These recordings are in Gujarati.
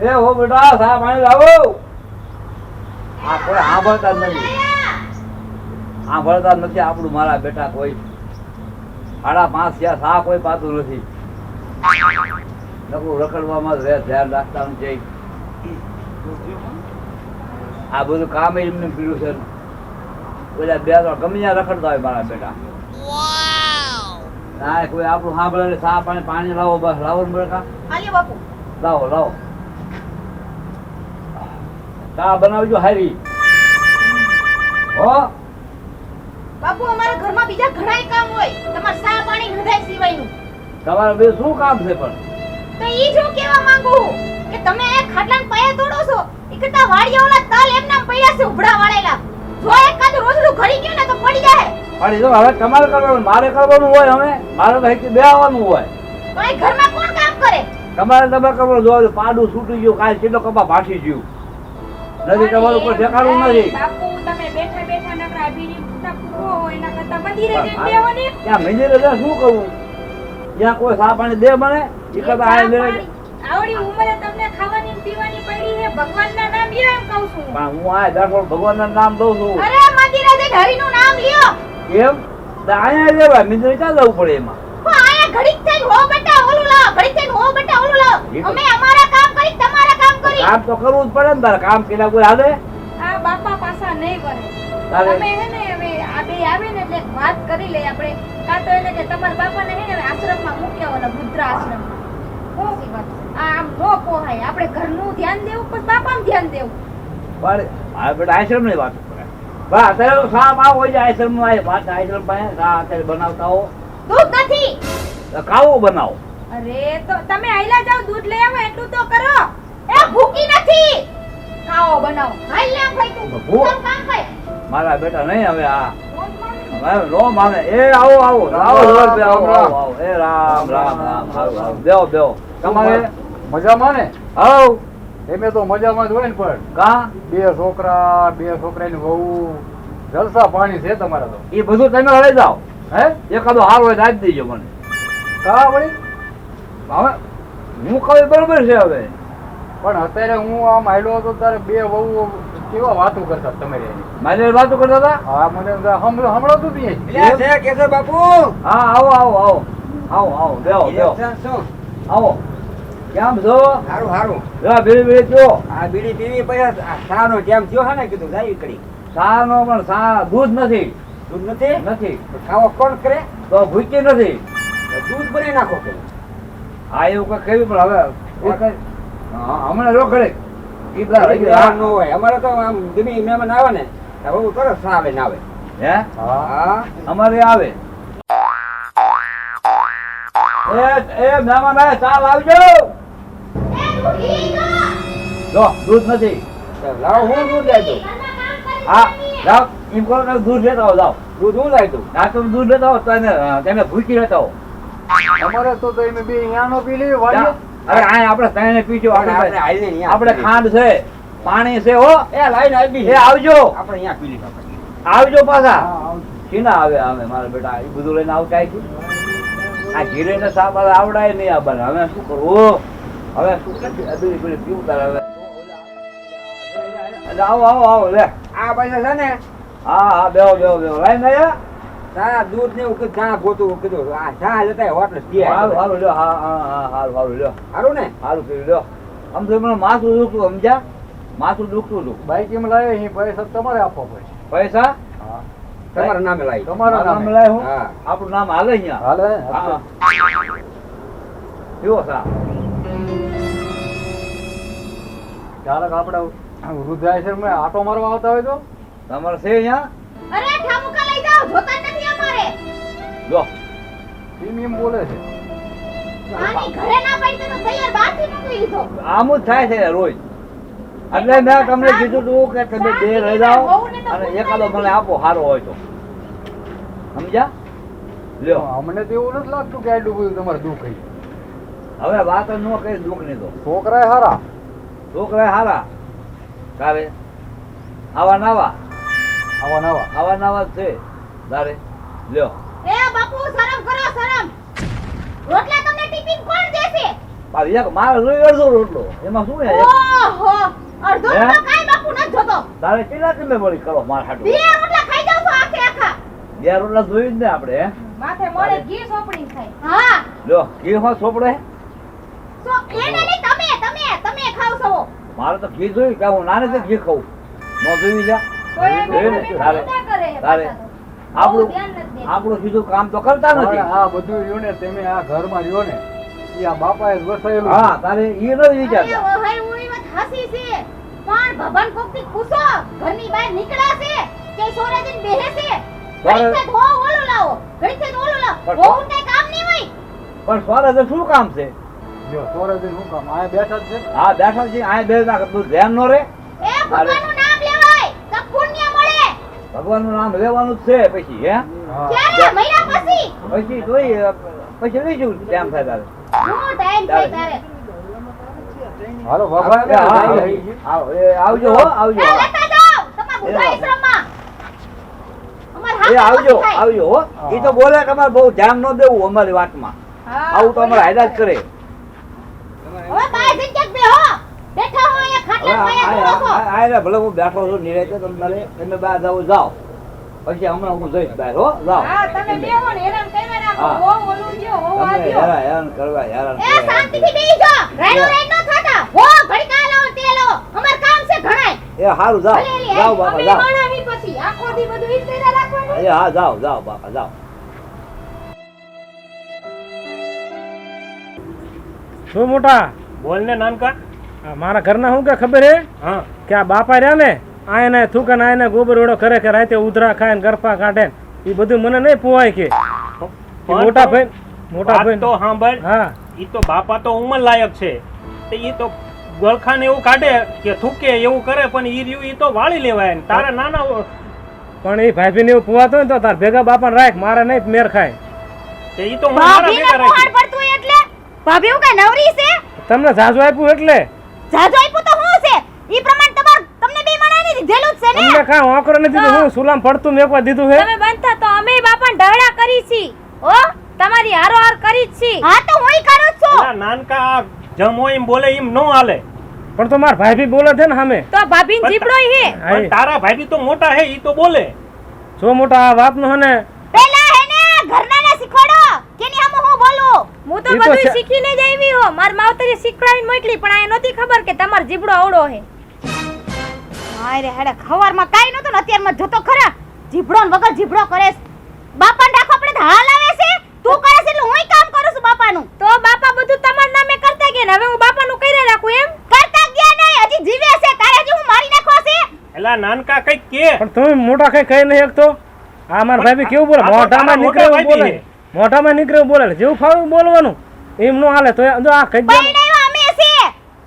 એ હો બેટા સા પાણી લાવો. આ કોઈ સાંભળતા જ નથી. સાંભળતા જ નથી આપણું મારા બેટા કોઈ. સાડા પાંચ થયા સા કોઈ પાતું નથી. નકરું રખડવામાં જ રહે ધ્યાન રાખતા નથી આ બધું કામ એમને પીડ્યું છે. બધા બે ત્રણ ગમે ત્યાં રખડતા હોય મારા બેટા. ના કોઈ આપણું સાંભળે સા પાણી પાણી લાવો બસ. લાવો ને બેટા. લાવો લાવો. ચા બનાવજો હારી. હો? બાપુ અમારા ઘરમાં બીજા ઘણાય કામ હોય. તમારે સા પાણી હૃદય સિવાયનું. તમારે બે શું કામ છે પણ? તો ઈ જો કેવા માંગુ કે તમે એ ખાટલાને પાયે તોડો છો. એકતા વાડિયા ઓલા તલ એમના પડ્યા છે ઉભડા વાળેલા. જો એકાદ રોજડું ઘડી ગયો ને તો પડી જાય. પણ એ તો હવે તમારે કરવાનું મારે કરવાનું હોય હવે. મારે તો અહીંથી બે આવવાનું હોય એ ઘરમાં કોણ કામ કરે? તમારે તમે કરવાનું જો પાડું છૂટી ગયું કાલ કેટલો કપા ભાસી ગયું નથી તમારું કોઈ ઠેકાણું નથી. બાપુ તમે બેઠા બેઠા નકરા બીડી ફૂટા હોય એના કરતા મંદિરે જઈને બેહો ને ત્યાં મંદિરે જઈને શું કરવું ત્યાં કોઈ સા પાણી દે મને એ કરતા આ દે આવડી ઉંમરે તમને ખાવાની પીવાની પડી છે ભગવાનના નામ લ્યો એમ કહું છું. પણ હું આ દાખલો ભગવાનના નામ દઉં છું. અરે મંદિરે જઈને હરિનું નામ લ્યો. એમ તો અહીંયા લેવાય મંદિરે ક્યાં જવું પડે એમાં? પણ આયા ઘડીક થઈને હો બેટા ઓલું લાવ ઘડીક થઈને હો બેટા ઓલું લાવ. અમે અમારા કામ કરી તમારા કામ કરી. કામ તો કરવું જ પડે ને તારે કામ પેલા કોઈ હાલે? આ બાપા પાસા નહીં વરે તમે હે ને હવે આ બે આવે ને એટલે વાત કરી લઈએ આપણે. કાં તો એને કે તમારા બાપાને હે ને આશ્રમમાં મૂક્યા ઓલા બુદ્ધ આશ્રમમાં. આમ નો પોહાય. આપણે ઘરનું ધ્યાન દેવું પછી બાપાનું ધ્યાન દેવું? પણ આપણે આશ્રમની વાત બા અત્યારે સાપ આવો હોય છે આશ્રમમાં વાત આશ્રમ પાસે. સા અત્યારે બનાવતા હો. દૂધ નથી. કાવો બનાવો. અરે તો તમે આયલા જાવ દૂધ લઈ આવો એટલું તો કરો. ભૂકી નથી. ખાઓ બનાવો. હાલ લે ભાઈ તું. તારું કામ કર મારા બેટા નહીં હવે આ. નો માને એ આવો આવો. આવો. એ રામ રામ રામ આવો આવો બેહો બેહો. તમારે મજામાં ને? આવ એમે તો મજામાં જ હોય ને પણ. કા? બે છોકરા બે છોકરાની વહુ. જલસા પાણી છે તમારા તો. એ બધું તમે લઈ જાઓ. હે? એકાદો હાર હોય આપી દેજો મને. કા વળી હવે હું કહું બરોબર છે હવે. પણ અત્યારે હું આમ આયલો હતો ત્યારે બે વહુ કેવા વાતો કરતા તમારી એની. મારી વાતો કરતા હતા? હા મને જ નહીં એમ? બાપુ? હા આવો આવો આવો. આવો આવો બેહો બેહો. આવો. કેમ છો? સારું સારું જા બીડી બીડી પીવો આ બીડી પીવી પછી સાનો જેમ થયો હા ને કીધું જાય કરી. સાનો પણ સા દૂધ નથી. દૂધ નથી? નથી. તો ખાવો કોણ કરે? તો ભૂકી નથી. દૂધ ભરી નાખો કે. હા એવું કઈ કહ્યું પણ હવે હમણાં જો ઘરે. ઈ ન હોય. અમારે તો આમ ગમે મહેમાન આવે ને તો બહુ તરત સા લઈને આવે. હે? અમારે આવે. એ એ મહેમાન આવે ચા લાવજો એ ભૂકી તો જો દૂધ નથી. લાવો હું દૂધ લાવી દઉં. હા જાઓ એમ કરો દૂધ લેતા આવો જાઓ દૂધ હું લાવી દઉં? ના તમે દૂધ લેતા આવો તો એને અ, તમે ભૂકી લેતા આવો. અમારે તો તમે બે અહીંયાનો પી લેવી જા. અરે આ આપણે ત્રણે પીજો આપણે આપણે ખાંડ છે પાણી છે હો. એ લાઈન આવી એ આવજો. આપણે અહીંયા પી લીધા આવજો પાછા. હા, આવે આવે મારા બેટા એ બધું લઈને આવતા છે આ ઘીરે ને સાપ આવડાય નહીં આ બને. હવે શું કરવું હવે શું કરી પીવું તારે હવે. આવો આવો આવો લે. આ પૈસા છે ને. હા હા બેહો બેહો બેહો. લાઈન આયા ચા દૂધ ને એવું કીધું ચા ગોતું કીધું. આ ચા લેતા હોટલ હારું હારું લ્યો હા હા હા હાલ હારું લ્યો. હારું ને? હારું કર્યું લ્યો. આમ તો મને માથું દુખતું સમજ્યા? માથું દુખતું હતું. બાઈક એમ લાવે અહીં પૈસા તમારે આપવા પડશે પૈસા? હા. તમારા નામે લાવી તમારા નામ. નામે. લાય? હું. આપણું નામ હાલે અહીંયા? હાલે હા. કેવો સા ક્યારેક આપણે વૃદ્ધાશ્રમમાં આટો મારવા આવતા હોય તો? તમારે છે અહીંયા? અરે ઠામુકા લઈ જાઓ જોતા જ નથી અમારે જો એમ બોલે છે. આની ઘરે ના પડી તો તૈયાર બહારથી મોકલી દીધો. આમ જ થાય છે રોજ. એટલે મેં તમને કીધું હતું કે તમે બે રહી જાઓ અને એકાદો મને આપો સારો હોય તો. સમજ્યા? લ્યો. અમને તો એવું નથી લાગતું કે આટલું બધું તમારે દુઃખ હવે વાત ન કઈ દુઃખ નહીં તો. છોકરા હારા. છોકરા હારા. કાવે? આવા નાવા? આવા નવા. આવા નાવા જ છે. તારે. લ્યો. એ બાપુ શરમ કરો શરમ. રોટલા તમને ટિફિન કોણ દેશે? મારે એક મારે જોઈએ અડધો રોટલો. એમાં શું હે ઓહો અડધો? તો કાંઈ બાપુ ન જોતો. તારે કેટલા તમે વળી કરો માર હાટુ? બે રોટલા ખાઈ જાવ તો આખે આખા. બે રોટલા જોઈ જ ને આપણે માથે મોરે ઘી સોપડી થાય. હા. લો ઘી હો સોપડે? સો એને નહીં તમે તમે તમે ખાવ છો. મારે તો ઘી જોઈ કે હું નાને ઘી ખાઉં? ન જોઈ જા કોઈ કરે તારે આપણું. આપણું સીધું કામ તો કરતા નથી. આ બધું રહ્યું ને તમે આ ઘરમાં રહ્યો ને એ આ બાપાએ વસાયેલું. હા તારે એ નથી વિચારતા. હાસી છે. પણ ભગવાન કોકથી પૂછો ઘરની બહાર નીકળ્યા છે. કે સોરાજીન બેહે છે? સોરે- ઘડીક ઓલું લાવો. ઘડીક ઓલું લાવો. પણ કઈ કામ નહીં હોય. પણ સ્વારે શું કામ છે? જો સોરાજી શું કામ. આ બેઠા જ છે હા બેઠા છે. આ બે ના તું ધ્યાન નો રે. એ ભગવાનનું નામ લેવાય તો પુણ્ય મળે ભગવાનનું નામ લેવાનું જ છે પછી હે? ક્યારે? મહિના પછી? પછી જોઈ પછી લઈશું કેમ થાય તારે. ટાઈમ થાય તારે. હાલો આવજો હો આવજો. એ આવજો. આવજો હો. એ તો બોલે કે અમારે બહુ ધ્યાન ન દેવું અમારી વાતમાં. આવું તો અમારે હાયદા જ કરે. હવે બાય હો અહીંયા હવે ખાટલા આ- પાયા આ- આ- આ ભલે હું બેઠો છું નિરાતે તમારે તમે બહાર જાઓ જાઓ. પછી હમણાં હું જઈશ બહાર હો જાઓ. તમે બેહો ને હેરાન કર્યા રાખો. હો. ઓલું દ્યો હો આ તમને હેરાન હેરાન કરવા હેરાન એ. શાંતિથી બેહી જાઓ. રાઈડો રાઈડ ન થતા હો ઘડીક આ લાવો અમાર કામ છે ઘણાય. એ સારું જાઓ. બાપા અમે જાઓ. માણાવી પછી આખો દી બધું ઈ જ રાખવાનું. એ હા જાઓ જાઓ બાપા જાઓ. શું મોટા? બોલ ને નાનકા? મારા ઘરના શું કે ખબર હે? હા. કે આ બાપા રહ્યા ને આયને થૂકે ને આયને ગોબર ઓળો કરે કે રાતે ઉધરા ખાય ને ગરફા કાઢે એ બધું મને નહીં પોવાય કે. મોટા તો- ભાઈ મોટા ભાઈ તો સાંભળ. હા. એ તો બાપા તો ઉંમર લાયક છે. એ ઈ તો ગળખાને એવું કાઢે કે થૂકે એવું કરે પણ ઈ રહ્યું ઈ તો વાળી લેવાય ને. તારા નાના પણ એ ભાઈ ને એવું પોવાતો હોય ને તો તાર ભેગા બાપાને રાખ મારે નહીં મેર ખાય. તે ઈ તો મારા ભેગા રાખી પડતું હોય એટલે? ભાભી હું કઈ નવરી છે? તમને જાજુ આપ્યું એટલે? જાજો આપ્યું તો હું છે? ઈ પ્રમાણ તમાર તમને બે માણાને દીધેલું જ છે ને? અમને કાંઈ વાંકરો નથી દીધું હું. સુલામ પડતું મેકવા દીધું છે તમે બનતા તો અમે બાપા ઢવડા કરી છી. ઓ તમારી હારો હાર કરી છી. હા તો હુંય કરું છું. નાનકા જમ હોય એમ બોલે એમ નો હાલે. પણ તો માર ભાઈ બી બોલે છે ને સામે. તો ભાભીન જીપડો હે. પણ તારા ભાઈ તો મોટા હે ઈ તો બોલે. જો મોટા આ વાતનો હે ને પેલા હે ને હું બોલું હું તો બધું શીખીને જ આવી હો. માર માવતરે શીખવાડી મોકલી પણ આ નહોતી ખબર કે તમાર જીબડો આવડો હે મારે હેડે ખવારમાં કાઈ નતો ને અત્યારમાં જોતો ખરા. જીભડો ને વગર જીભડો કરે. બાપાને રાખો આપણે તો હાલ આવે છે. તું કરે છે એટલે હુંય કામ કરું છું બાપાનું. તો બાપા બધું તમાર નામે કરતા ગયા ને હવે હું બાપાનું કરી રાખું એમ? કરતા ગયા નહીં હજી જીવે છે. તારે હજી હું મારી નાખવા છે? એલા નાનકા કઈ કે. પણ તમે મોટા કઈ કહી નહીં શકતો આ મારા ભાઈ કેવું બોલે? મોઢામાં નીકળે મોટા બોલે. મોઢામાં નીકળ્યો બોલે જેવું ફાવું બોલવાનું એમ નો હાલે તો જો આ કઈ દે પૈણાવ્યા અમે છે.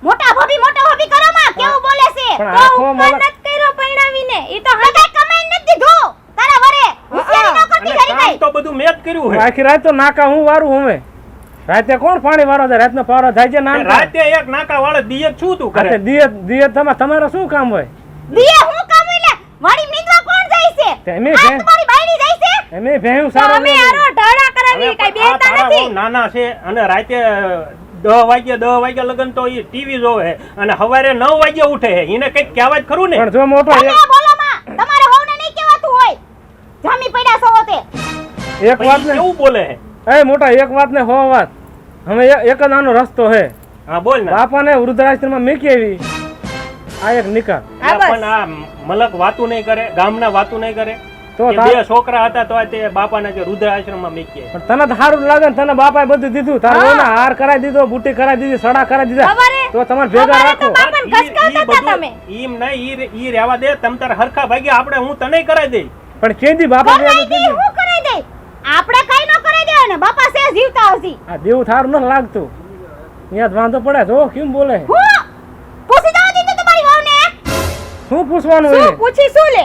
મોટા ભોબી મોટા ભોબી કરો માં કેવું બોલે છે? પણ તો આખો નત કર્યો પૈણાવીને ઈ તો તો કમાઈ નથી દીધું. તારા વરે હોશિયારી નો કરતી ઘરી કઈ તો બધું મેં જ કર્યું હે આખી રાત તો નાકા હું વારું હવે. રાતે કોણ પાણી વારો છે રાતનો પારો થાય છે ના રાતે એક નાકા વાળે દિયે છું તું કરે દિયત દિયત તમારે તમારે શું કામ હોય? દિયે હું કામ એટલે વાડી નીંદવા કોણ જાય છે? તમે તમારી બાયડી જાય છે? અમે ભેહું સારો અમે હારો હવે કઈ બેતા નથી. નાના છે અને રાતે દહ વાગ્યા દહ વાગ્યા લગન તો એ ટીવી જોવે અને સવારે નવ વાગ્યા ઉઠે છે. એને કંઈક કહેવા જ ખરું ને? પણ જો મોટો બોલો માં. તમારે હોવને નહીં કહેવાતું હોય. જામી પડ્યા છો તે. એક વાત ને કેવું બોલે? એ મોટા એક વાત ને હો વાત. હવે એક- જ આનો રસ્તો હે હા બોલ ને. બાપાને વૃદ્ધાશ્રમમાં મેકી આવી. આ એક નિકાલ. પણ આ મલક વાતું નહીં કરે ગામના વાતું નહીં કરે. તો બે છોકરા હતા તો તે બાપાને કે રુદ્ર આશ્રમમાં મૂકીએ પણ તને તો સારું લાગે ને તને બાપાએ બધું દીધું. તારે ઓને હાર કરાવી દીધો બુટ્ટી કરાવી દીધી સડા કરાવી દીધા. તો તમારે ભેગા રાખો. બાપાને ઈ- ઈ ઘસકાવતા હતા બધું- તમે. ઈમ નહીં ઈ રહેવા દે તમ તાર હરખા ભાગ્યા આપણે હું તને કરાવી દઈ પણ કેદી બાપા કરાઈ? હું કરાઈ આપણે કઈ ન કરાઈ દે ને બાપા સે જીવતા હસી આ દેવ થારું ન લાગતું. અહીંયા વાંધો પડે જો કેમ બોલે? હું? પૂછી દઉં દીધું તમારી વહુને? શું પૂછવાનું શું પૂછી શું લે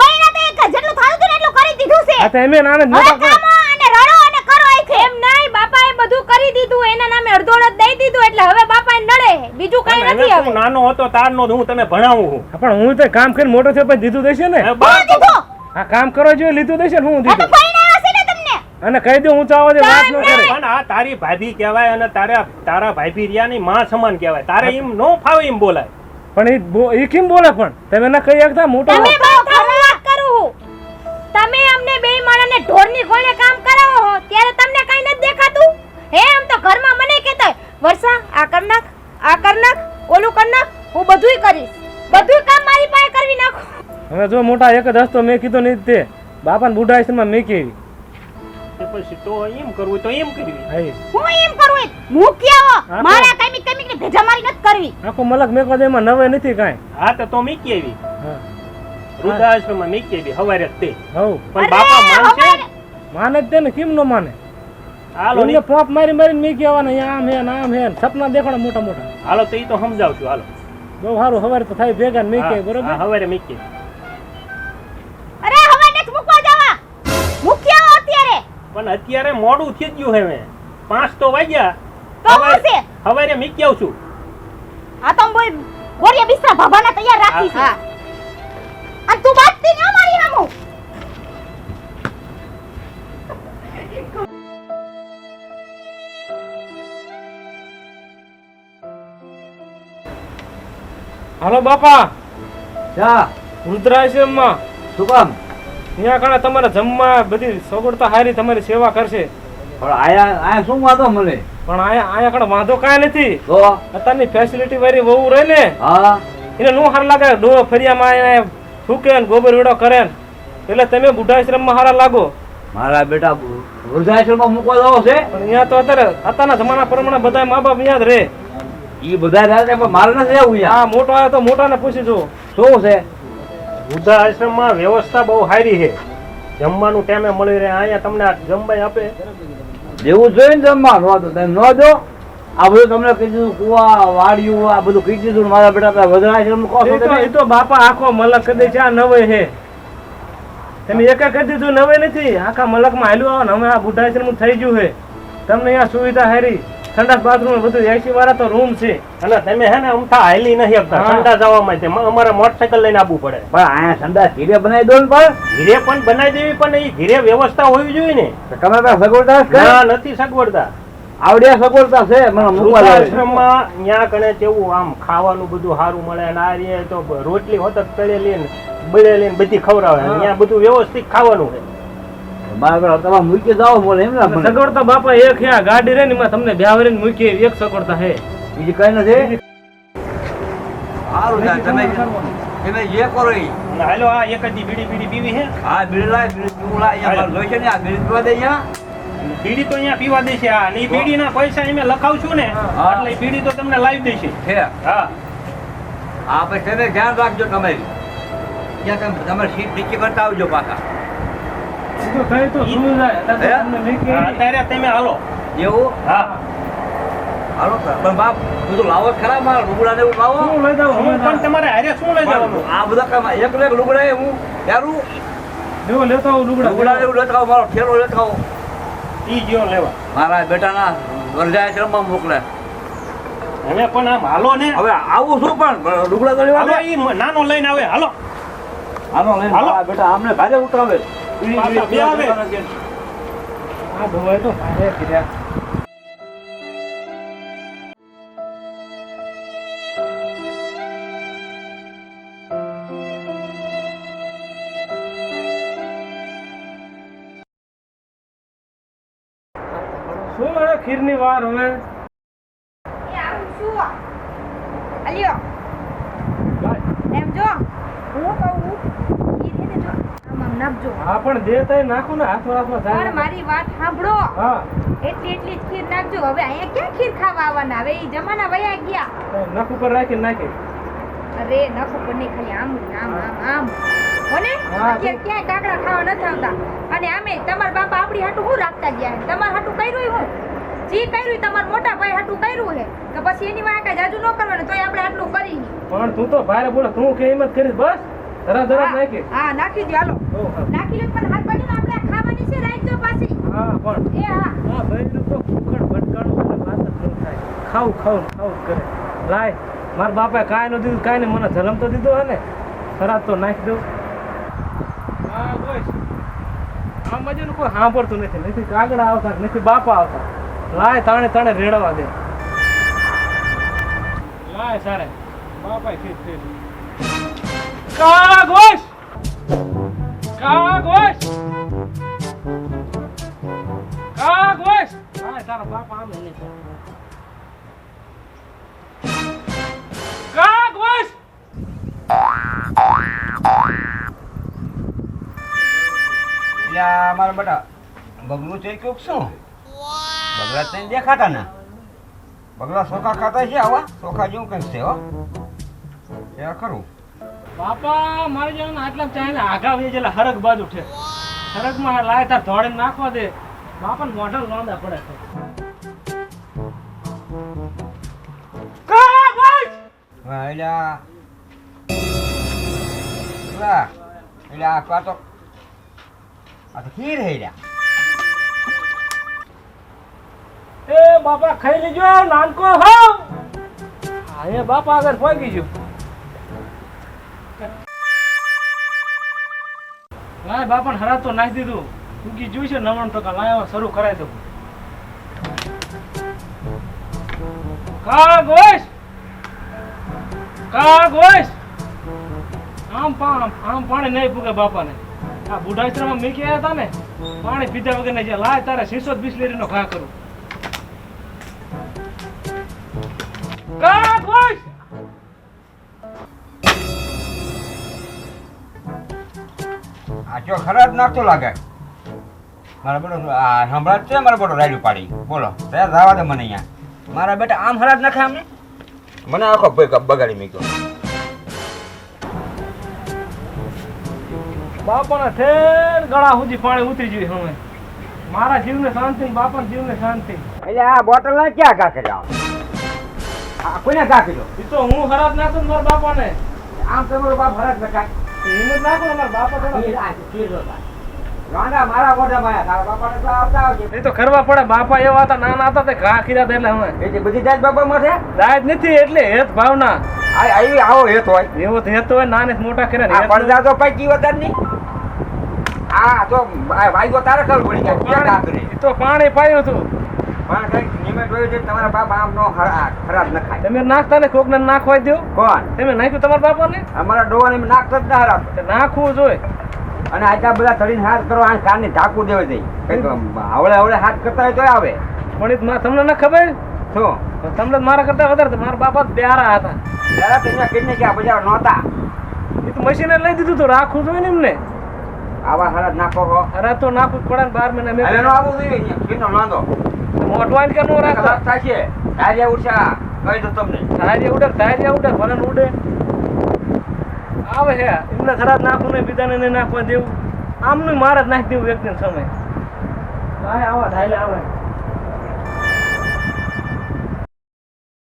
પૈણા તો એક જેટલું થાતું હતું ને એટલું કરી દીધું છે? આ તો એમે હવે મોટા કામો અને રડો અને કરો અહીંથી. એમ નહીં બાપાએ બધું કરી દીધું એના નામે અડધોડ દઈ દીધું એટલે હવે બાપાએ નડે. બીજું કઈ નથી હવે. નાનો હતો તારનો નો હું તને ભણાવું પણ હું તો કામ કરીને મોટો થયો પછી દીધું દેશે ને? આ કામ કરો જોઈએ લીધું દેશે ને હું દીધું? પૈણાવ્યા છે ને તમને? અને કહી દઉં હું ચાવો વાત ન કરે. પણ આ તારી ભાભી કહેવાય અને તારા તારા ભાભી રિયાની માં સમાન કહેવાય. તારે એમ નો ફાવે એમ બોલાય. પણ એ બો- એ કેમ બોલે પણ? તમે ના કહી શકતા મોટો ત્યારે તમને કઈ નથી દેખાતું? હે આમ તો ઘરમાં મને કહેતા હોય, વર્ષા આ કર નાખ આ કર નાખ ઓલું કર નાખ હું બધુંય કરીશ. બધું કામ મારી પાસે કરવી નાખું. હવે જો મોટા એક જ હસ્તો મેં કીધો નહીં તે. બાપાને બુઢા આશ્રમમાં મેં કેવી પછી તો એમ કરવું તો એમ કરવી. હું એમ કરું હા તો. મારા કમી કમી ને ભેજા મારી નથી કરવી. આખો મલક મેકો દે એમાં નવે નથી કાંઈ. હા તો તો મીકી આવી. હા. વૃદ્ધાશ્રમમાં મીકી આવી હવારે તે. હવ પણ બાપા માનશે? માને જ તે કેમ નો માને? હાલો એમને પોપ મારી મારીને મેં કહેવાના અહીંયા આમ હે ને આમ હે ને સપના દેખાડે મોટા મોટા. હાલો તો એ તો સમજાવશું હાલો. બહુ સારું હવારે તો થાય ભેગા ને મેં કે બરોબર? હવારે હવારે મીકી અરે હવે નથી મૂકવા જવા. મૂકી આવો અત્યારે. પણ અત્યારે મોડું થઈ ગયું હવે. પાંચ તો વાગ્યા. તો હું હવારે- છે? હવારે છું? આવશું આ તો બોય બોરિયા બિસ્તરા ભભાના તૈયાર રાખી છે હા. અને તું બાજતી ન હાલો બાપા. જા. રુદ્રાશ્રમમાં શું કામ? ત્યાં કણે તમારે જમવા બધી સગવડતા હારી તમારી સેવા કરશે. પણ આયા આયા શું વાંધો મને? પણ આયા આયા કણે વાંધો કાંઈ નથી. તો? અત્યારની ફેસિલિટી વાળી વહુ રહે ને. હા. એને નો હાર લાગે ડો ફરિયામાં આયા ફૂકે ને ગોબર વેડો કરે ને. એટલે તમે બુઢાશ્રમમાં હારા લાગો. મારા બેટા વૃદ્ધાશ્રમમાં મૂકવા જાવ છે? પણ અહીંયા તો અત્યારે અત્યારના જમાના પ્રમાણે બધા મા બાપ અહીંયા જ રહે. એ બધા રાતે પણ મારે નથી રહેવું યાર મોટો આવ્યો તો મોટાને પૂછી શું છે? વૃદ્ધાશ્રમમાં વ્યવસ્થા બહુ સારી છે. જમવાનું ટાઈમે મળી રહે. અહીંયા તમને આ આપે. જેવું જોઈએ ને જમવાનું આ તમે ન દો આ બધું તમને કહી કુવા વાડિયું આ બધું કહી દીધું મારા બેટા કહો એ તો બાપા આખો મલક કદી છે આ નવે છે. તમે એક કરી દીધું નવે નથી. આખા મલકમાં હાલ્યું આવો ને. અમે આ બુઢાશ્રમ થઈ ગયું હે તમને અહીંયા સુવિધા હારી. સંડાસ બાથરૂમ બધું એસી વાળા તો રૂમ છે. અને તમે હે ને અમથા હાલી નહીં આપતા ઠંડા જવા માટે અમારે મોટરસાયકલ લઈને આવવું પડે. પણ અહીંયા ઠંડા ધીરે બનાવી દો ને પણ. ધીરે પણ બનાવી દેવી પણ એ ધીરે વ્યવસ્થા હોવી જોઈએ ને. તમે સગવડતા નથી સગવડતા. આવડ્યા સગવડતા છે. વૃદ્ધાશ્રમમાં ત્યાં કણે તેવું આમ ખાવાનું બધું સારું મળે અને આ રીતે તો રોટલી હોત તળેલી ને બળેલી ને બધી ખવડાવે. ત્યાં બધું વ્યવસ્થિત ખાવાનું છે. તમે મૂકી જાઓ બોલે એમ ને સગવડતા બાપા એક હે ગાડી રે ને એમાં તમને બ્યાવરીને મૂકી એક સગવડતા હે. બીજી કઈ નથી. સારું તમે તમે જે કરો હાલો આ એક જ બીડી બીડી પીવી છે આ બીડી લાય બીડી પીવું લાય. અહીંયા મારે જોઈશે ને આ બીડી પીવા દે અહીંયા. બીડી તો અહીંયા પીવા દેશે આ. અને ઈ બીડીના પૈસા એમે લખાવશું ને હા. એટલે બીડી તો તમને લાવી દેશે. છે. હા. આ તમે ધ્યાન રાખજો તમે. તમે સીટ નીચે કરતા આવજો પાછા એ તો થઈ તો સુઈ જાય અત્યારે તમે હાલો. એવું? હા. હાલો પણ બાપ બધું લાવો ખરા મારા લુગડા ને એવું લાવો. હું લઈ જાઉં? હું પણ તમારે હારે શું લઈ જવાનું? આ બધા કામ એક ને એક લુગડા હું પહેરું. લેવો લેતો આવું લુગડા. લુગડા એવું લેતા મારો ઠેલો લેતા ઈ જ્યો લેવા. મારા બેટાના વરજાશ્રમમાં મોકલે. હવે પણ આમ હાલો ને. હવે આવું શું પણ? લુગડા તો લેવા નાનો લઈને આવે. હાલો. હાલો લઈને હાલો. બેટા આમને ભારે ઉતરાવે આ ધોવાય તો ભારે કર્યા શું ખીરની વાર હવે એ આવું શું અલ્યો એમ જો હું કહું ઈ છે ને જો આમ આમ નાખજો હા પણ જે તઈ નાખું ને હાથમાં હાથમાં પણ મારી વાત સાંભળો. હા. એટલી એટલી જ ખીર નાખજો. હવે અહીંયા ક્યાં ખીર ખાવા આવવાના? હવે એ જમાના વયા ગયા. નખ ઉપર રાખી નાખી. અરે નખ ઉપર નહીં ખાલી આમ આમ આમ આમ. હોને? અત્યારે ક્યાંય કાકડા ખાવા નથી આવતા. અને આમે તમારા બાપા આપણી હાટું શું રાખતા ગયા તમારા હાટું કર્યું હું જે કર્યું તમાર મોટા ભાઈ હાટું કર્યું છે? તો પછી એની વાંહે કાંઈ જાજુ ન કરવાનું તોય આપણે આટલું કરી પણ તું તો ભારે બોલો તું કે હિંમત કરીશ બસ. ધરા ધરા નાખી. હા નાખી દે હાલો. નાખી લે પણ હાથ બાજુ આપણે ખાવાની છે રાખજો પાછી. હા પણ. એ હા. હા ભાઈ નું તો ફૂકણ ભટકાણું મને વાત જ ન થાય. ખાવ ખાવ ખાવ કરે. લાય મારા બાપાએ કાંઈ ન દીધું કાંઈ નહીં મને જલમ તો દીધો હે ને. ખરાબ તો નાખી દઉં. હા બોસ આ મજાનું કોઈ સાંભળતું નથી નથી કાગડા આવતા નથી બાપા આવતા. લાય તાણે તાણે રેડવા દે. લાય સારે બાપા ખીચ ખીચ કાગોશ કાગોશ કાગોશ લાય તારા બાપા આમે નહીં કાગોશ યા મારા બેટા બગલું છે કે શું બગલા તને દેખાતા ના બગલા સોખા ખાતા છે આવા સોખા જેવું કંઈક છે હો એ ખરું બાપા મારે જવાનું આટલા ચાહીને આઘા વે જેલા હરક બાજુ હરક હરગમાં લાય તાર ધોળે નાખવા દે. બાપા મોઢા લોંદા પડે છે. આ- પેલા, આ તો આ તો ખીર એ બાપા ખાઈ લેજો નાનકો હા. એ બાપા આગળ પહોંચી ગયો. લાય બાપાને હરા તો નાખી દીધું. ઉગી જોઈ છે નવાણું ટકા. લાય શરૂ કરાવી દઉં. કાગોશ! કાગોશ! આમ પામ આમ પાણી નહીં પૂગે બાપાને. આ બુઢાશ્રમમાં મીકી આવ્યા હતા ને? પાણી પીધા વગર નહીં લાય તારે સીસો બિસ્લેરીનો ઘા કરું. કાગોશ! આ ચો ખરાબ નાખતો લાગે. મારા બેટો આ હમણાં જ છે મારા બેટો રાયડું પાડી. બોલો તૈયાર જવા દે મને અહીંયા. મારા બેટા આમ હરાજ નાખે આમને? મને આખો ભઈ બગાડી મૂક્યો. બાપાના ઠેર ગળા સુધી પાણી ઉતરી ગયું હવે. મારા જીવને શાંતિ બાપાના જીવને શાંતિ. એટલે આ બોટલ ના ક્યાં કા કર્યા? આ કોને કા કર્યો? એ તો હું હરાજ નાખું મારા બાપાને. આમ તમારો બાપ હરાજ નખાય. ખીર ખીર બાપાને તો આવતા આવશે. એ તો કરવા પડે. બાપા એવા હતા નાના હતા તે ઘા ખીરા એટલે હવે જે બધી જાત બાપા માં છે? દાજ નથી એટલે હેત ભાવના. આ આવી આવો હેત હોય. એવો તો હેત હોય નાને મોટા હેત પડદા તો પૈકી વતનની આ તો આ વાગ્યો તારે ખબર પડી જાય. તો પાણી પાયું હતું બાપ નો ન તમે નાખતા ને કોક ને નાખવા દો કોણ? તમે નાખ્યું તમારા બાપાને? અમારા ડોવાને નાખતો જ ના હરાબ નાખવું જોઈએ. અને આટલા બધા થડીને હાથ કરો આ કાનને ઢાંકવું દેવા હવળે હવળે હાથ કરતા હોય તો આવે. પણ તમને ન ખબર? શું? તમને મારા કરતા વધારે મારા બાપા તો બ્યારા હતા. જરા તો અહીંયા કીધને બજાર નહોતા. એ તો મશીને લઈ દીધું તો રાખવું જોઈએ ને એમને. આવા હરાજ નાખો હરાજ તો નાખવું પડે બાર મહિના નો મેં આવવું જોઈએ કીધનો નાંદો મોટવાન કે નો રાખતા? થશે ધાર્યા ઉઠ્યા કહી દો તમને. ધાર્યા ઉડે ધાર્યા ઉડે ભલે ઉડે. આવે છે. એમને ખરાબ નાખું ને બીજાને નહીં નાખવા દેવું. આમનું મારે જ નાખી દેવું વ્યક્તિને સમય. આવે આવા ધાર્યા આવે.